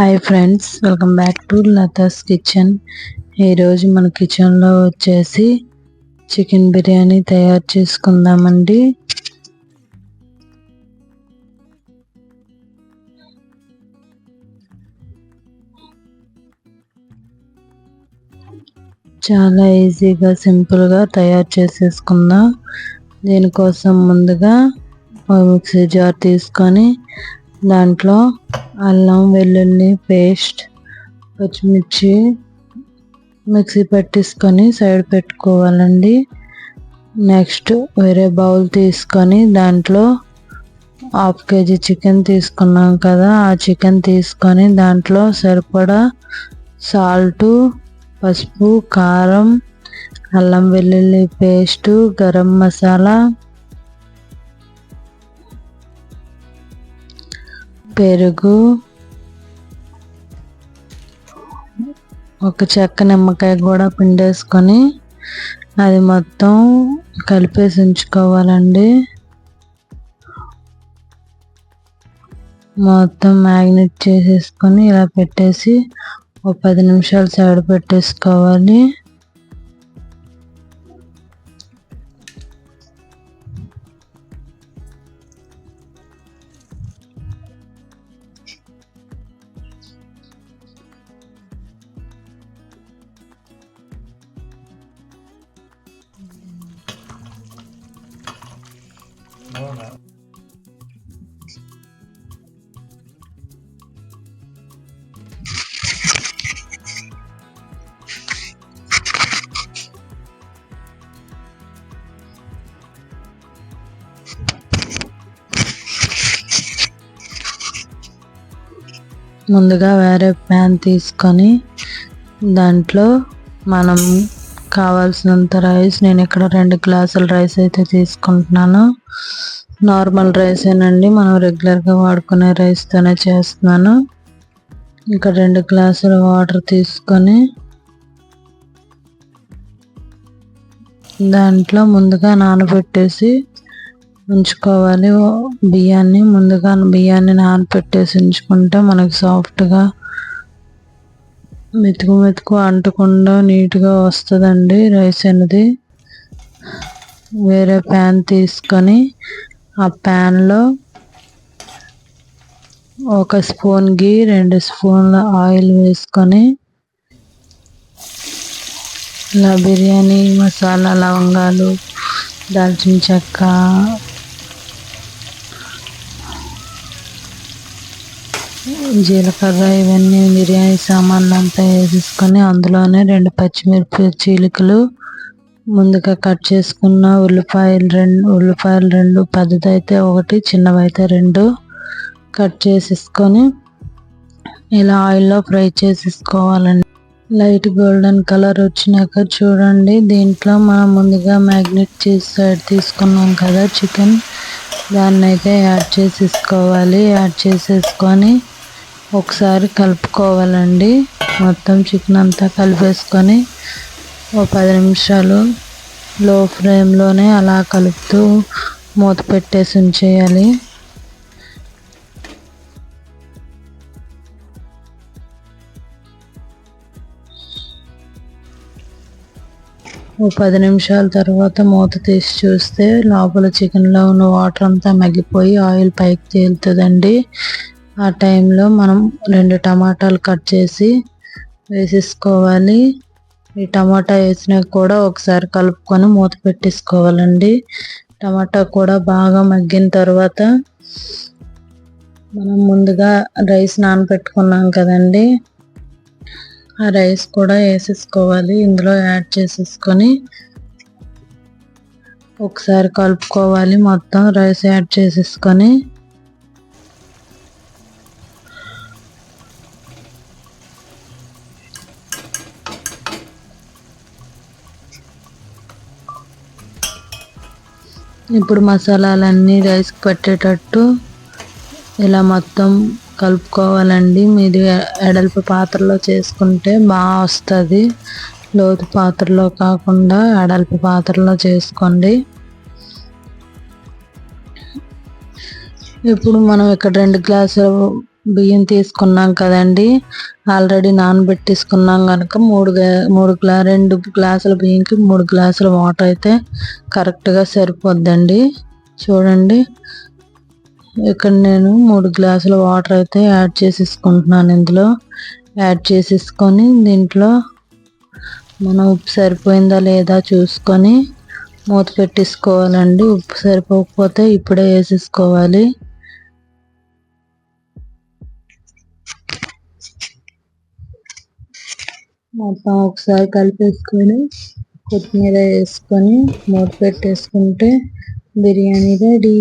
Hi friends welcome back to Latha's kitchen ఈరోజు మన కిచెన్లో వచ్చేసి చికెన్ బిర్యానీ తయారు చేసుకుందామండి. చాలా ఈజీగా సింపుల్గా తయారు చేసేసుకుందాం. దీనికోసం ముందుగా మిక్సీ జార్ తీసుకొని దాంట్లో అల్లం వెల్లుల్లి పేస్ట్ పచ్చిమిర్చి మిక్సీ పట్టేసుకొని సైడ్ పెట్టుకోవాలండి. నెక్స్ట్ వేరే బౌల్ తీసుకొని దాంట్లో హాఫ్ కేజీ చికెన్ తీసుకున్నాం కదా ఆ చికెన్ తీసుకొని దాంట్లో సరిపడా సాల్టు పసుపు కారం అల్లం వెల్లుల్లి పేస్టు గరం మసాలా పెరుగు ఒక చెక్క నిమ్మకాయ కూడా పిండేసుకొని అది మొత్తం కలిపేసి ఉంచుకోవాలండి. మొత్తం మ్యాగ్నెట్ చేసేసుకొని ఇలా పెట్టేసి ఒక పది నిమిషాలు సైడ్ పెట్టేసుకోవాలి. ముందుగా వేరే ప్యాన్ తీసుకొని దాంట్లో మనం కావాల్సినంత రైస్ నేను ఇక్కడ రెండు గ్లాసుల రైస్ అయితే తీసుకుంటున్నాను. నార్మల్ రైసేనండి మనం రెగ్యులర్గా వాడుకునే రైస్తోనే చేస్తున్నాను. ఇక్కడ రెండు గ్లాసుల వాటర్ తీసుకొని దాంట్లో ముందుగా నానబెట్టేసి ఉంచుకోవాలి. బియ్యాన్ని ముందుగా బియ్యాన్ని నానబెట్టేసి ఉంచుకుంటే మనకి సాఫ్ట్గా మెతుకు మెతుకు అంటకుండా నీట్గా వస్తుందండి రైస్ అనేది. వేరే ప్యాన్ తీసుకొని ఆ ప్యాన్లో ఒక స్పూన్ గీ రెండు స్పూన్ల ఆయిల్ వేసుకొని ఇలా బిర్యానీ మసాలా లవంగాలు దాల్చిన చెక్క జీలకర్ర ఇవన్నీ బిర్యానీ సామాన్లు అంతా వేసేసుకొని అందులోనే రెండు పచ్చిమిరపి చీలికలు ముందుగా కట్ చేసుకున్న ఉల్లిపాయలు రెండు ఉల్లిపాయలు రెండు పెద్దదైతే ఒకటి చిన్నవైతే రెండు కట్ చేసేసుకొని ఇలా ఆయిల్లో ఫ్రై చేసేసుకోవాలండి. లైట్ గోల్డెన్ కలర్ వచ్చినాక చూడండి దీంట్లో మనం ముందుగా మ్యాగ్నెట్ చేసి సైడ్ తీసుకున్నాం కదా చికెన్. దాన్ని అయితే యాడ్ చేసేసుకోవాలి యాడ్ చేసేసుకొని ఒకసారి కలుపుకోవాలండి. మొత్తం చికెన్ అంతా కలిపేసుకొని ఒక పది నిమిషాలు లో ఫ్లేమ్లోనే అలా కలుపుతూ మూత పెట్టేసి ఉంచేయాలి. ఓ పది నిమిషాల తర్వాత మూత తీసి చూస్తే లోపల చికెన్లో ఉన్న వాటర్ అంతా మగ్గిపోయి ఆయిల్ పైకి తేలుతుందండి. ఆ టైంలో మనం రెండు టమాటాలు కట్ చేసి వేసేసుకోవాలి. ఈ టమాటా వేసినా కూడా ఒకసారి కలుపుకొని మూత పెట్టేసుకోవాలండి. టమాటా కూడా బాగా మగ్గిన తర్వాత మనం ముందుగా రైస్ నానబెట్టుకున్నాం కదండి. ఆ రైస్ కూడా వేసేసుకోవాలి. ఇందులో యాడ్ చేసేసుకొని ఒకసారి కలుపుకోవాలి. మొత్తం రైస్ యాడ్ చేసేసుకొని ఇప్పుడు మసాలాలన్నీ రైస్కి పట్టేటట్టు ఇలా మొత్తం కలుపుకోవాలండి. మీరు ఎడల్పు పాత్రలో చేసుకుంటే బాగా వస్తుంది. లోతు పాత్రలో కాకుండా ఎడల్పు పాత్రలో చేసుకోండి. ఇప్పుడు మనం ఇక్కడ రెండు గ్లాసులు బియ్యం తీసుకున్నాం కదండి. ఆల్రెడీ నానబెట్టేసుకున్నాం కనుక మూడు మూడు గ్లా రెండు గ్లాసుల బియ్యంకి మూడు గ్లాసుల వాటర్ అయితే కరెక్ట్గా సరిపోద్దండి. చూడండి. ఇక్కడ నేను మూడు గ్లాసుల వాటర్ అయితే యాడ్ చేసేసుకుంటున్నాను ఇందులో. యాడ్ చేసేసుకొని దీంట్లో మనం ఉప్పు సరిపోయిందా లేదా చూసుకొని మూత పెట్టేసుకోవాలండి. ఉప్పు సరిపోకపోతే ఇప్పుడే వేసేసుకోవాలి. మొత్తం ఒకసారి కలిపేసుకొని కొత్తిమీర వేసుకొని మూత పెట్టేసుకుంటే బిర్యానీ రెడీ.